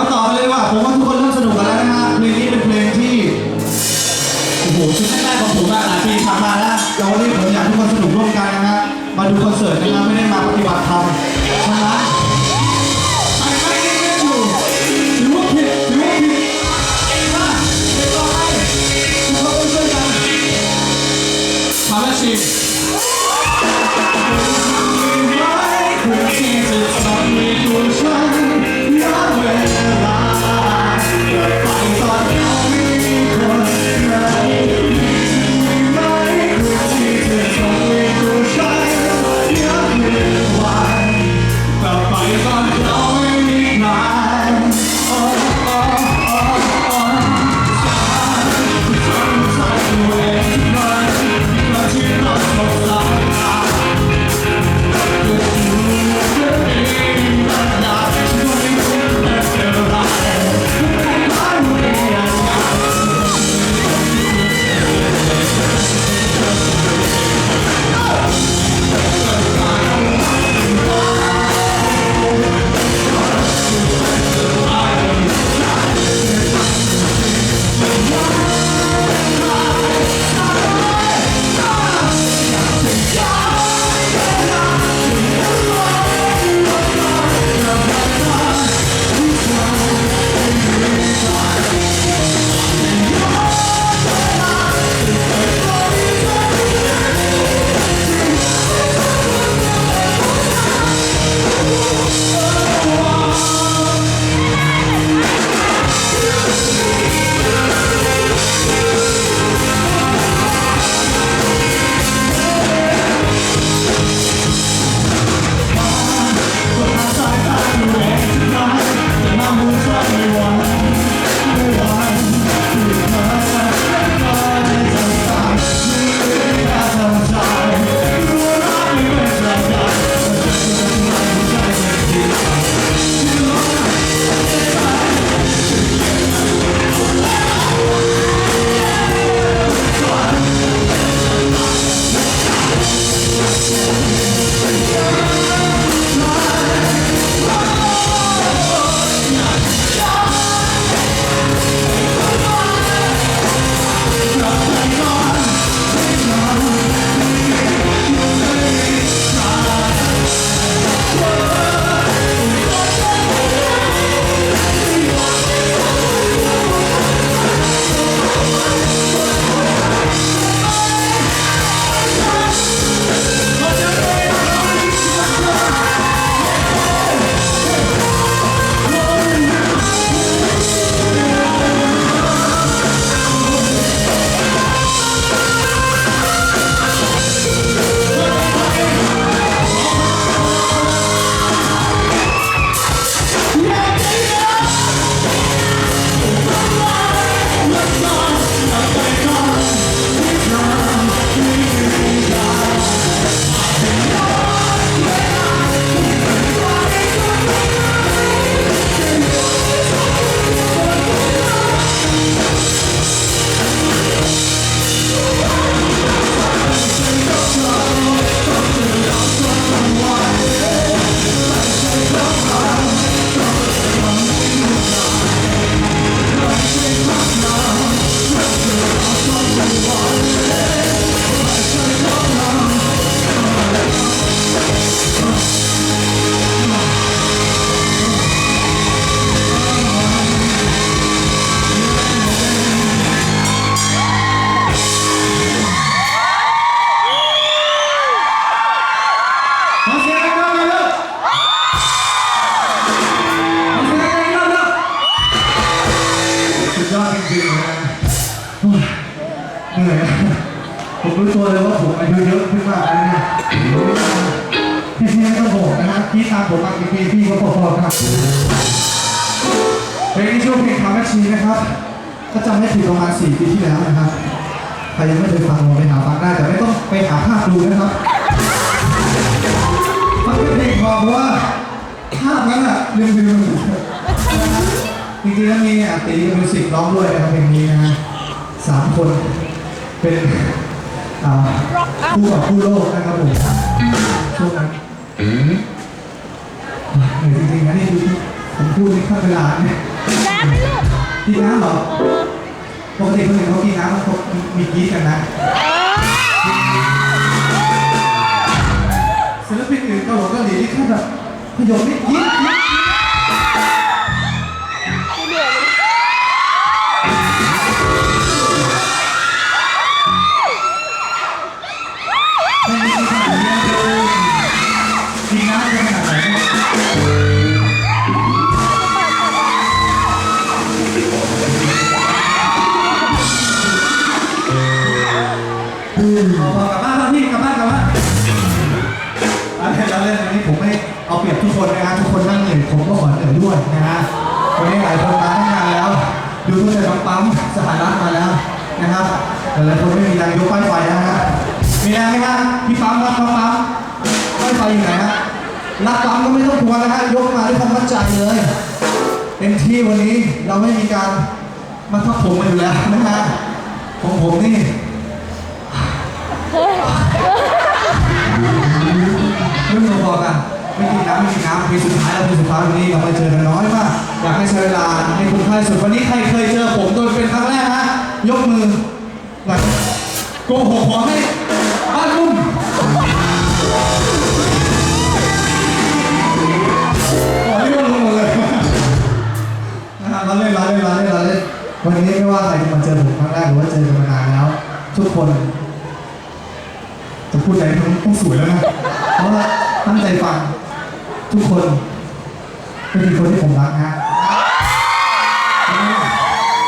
มาต่อกันเลยดีกว่าผมว่าทุกคนเริ่มสนุกกันแล้วนะฮะ ตามผมมากี่ปีพี่ก็พอๆครับเพลงนี้ชื่อเพลงคาแมชชีนะครับก็จำไม่ผิดประมาณ4ปีที่แล้วนะครับ ใครยังไม่เคยฟังลองไปหาฟังได้แต่ไม่ต้องไปหาภาพดูนะครับมันเป็นเพลงพอเพราะว่าภาพนั้นอะลืมลืมจริงๆแล้วมีอาตีกับมิวสิกร้องด้วยนะครับเพลงนี้นะฮะสามคนเป็นคู่กับคู่โลกนะครับผมช่วงนั้น เหนื่อยจริงๆนะนี่คือผมพูดในขั้นเวลาเนี่ยน้ำไหม่ลูกกินน้ำเหรอเออปกติคนอื่นเขากินน้ำเขามีกรีดกันนะเออศิลปินอื่นเกาหลีเกาหลีนี่แค่แบบพยองนิดยิดยิด คนนะฮะทุกคนนั่งเหนื่อยผมก็ขอเหนื่อยด้วยนะฮะวันนี้หลายคนมาตั้งนานแล้วดูตั้งแต่น้องปั๊มสหรัฐมาแล้วนะครับแต่หลายคนไม่มีแรงยกป้ายไฟนะฮะมีแรงไหมฮะพี่ปั๊มรักน้องปั๊มป้ายไฟอยู่ไหนฮะรักปั๊มก็ไม่ต้องกลัวนะฮะยกมาด้วยความมั่นใจเลยเต็มที่วันนี้เราไม่มีการมาทับผมมาอยู่แล้วนะฮะของผมนี่เรื่องพอๆกันไม่กินน้ำไม่กินน้ำเพลงสุดท้ายแล้วเพลงสุดท้ายวันนี้เราไปเจอกันน้อยมาก อยากให้ใช้เวลาให้คุณค่าที่สุดวันนี้ใครเคยเจอผมโดยเป็นครั้งแรกฮะยกมือหน่อยโกหกขอให้บ้านลุ่มขอให้บ้านลุ่มหมดเลยนะฮะเราเล่นเราเล่นเราเล่นเราเล่นวันนี้ไม่ว่าใครจะมาเจอผมครั้งแรกหรือว่าเจอกันมานานแล้ว ทุกคนจะพูดอะไรต้องสวยแล้วนะเพราะว่าตั้งใจฟัง ทุกคนเป็นคนที่ผมรักฮะ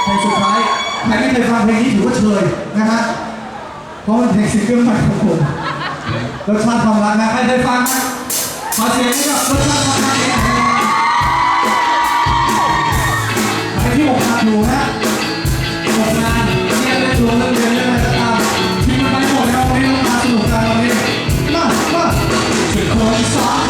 เพลงสุดท้ายใครที่เคยฟังเพลงนี้ถือว่าเชยนะฮะเพราะมันเพลงซิงเกิลใหม่ของผมรสชาติความรักนะใครเคยฟังนะขอเสียงให้กับรสชาติความรักเองใครที่ผมกทาอยู่ฮะผมกงานเนี่ยเล่นดวงเล่นเดือนเล่นอะไรก็ตามที่มันไปหมดแล้ววันนี้ต้องมาสนุกกันวันนี้มามาเป็นคนสาว